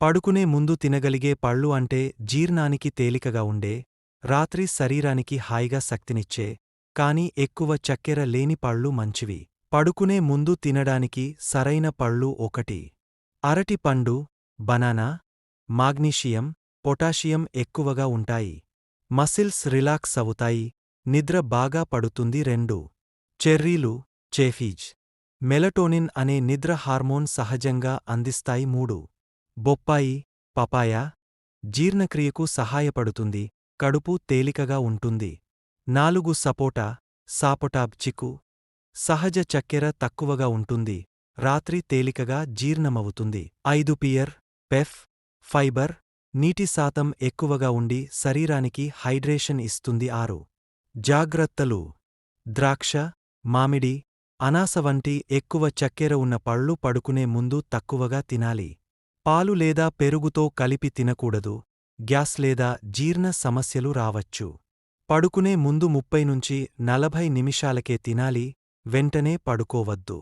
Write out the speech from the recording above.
పడుకునే ముందు తినగలిగే పళ్ళు అంటే జీర్ణానికి తేలికగా ఉండే రాత్రి శరీరానికి హాయిగా శక్తినిచ్చే కాని ఎక్కువ చక్కెర లేని పళ్ళు మంచివి. పడుకునే ముందు తినడానికి సరైన పళ్ళు ఒకటి. అరటి పండు బనానా మాగ్నీషియం పొటాషియం ఎక్కువగా ఉంటాయి. మసిల్స్ రిలాక్స్ అవుతాయి నిద్ర బాగా పడుతుంది. రెండు. చెర్రీలు చేఫీజ్. మెలటోనిన్ అనే నిద్ర హార్మోన్ సహజంగా అందిస్తాయి. మూడు. బొప్పాయి పపాయ జీర్ణక్రియకు సహాయపడుతుంది కడుపు తేలికగా ఉంటుంది. నాలుగు సపోటా సాపోటాబ్ చిక్కు సహజ చక్కెర తక్కువగా ఉంటుంది రాత్రి తేలికగా జీర్ణమవుతుంది. ఐదు పియర్ పెఫ్ ఫైబర్ నీటి శాతం ఎక్కువగా ఉండి శరీరానికి హైడ్రేషన్ ఇస్తుంది. ఆరు జాగ్రత్తలు ద్రాక్ష మామిడి అనాస వంటి ఎక్కువ చక్కెర ఉన్న పళ్ళు పడుకునే ముందు తక్కువగా తినాలి. పాలు లేదా పెరుగుతో కలిపి తినకూడదు. గ్యాస్ లేదా జీర్ణ సమస్యలు రావచ్చు. పడుకునే ముందు ముప్పై నుంచి నలభై నిమిషాలకే తినాలి వెంటనే పడుకోవద్దు.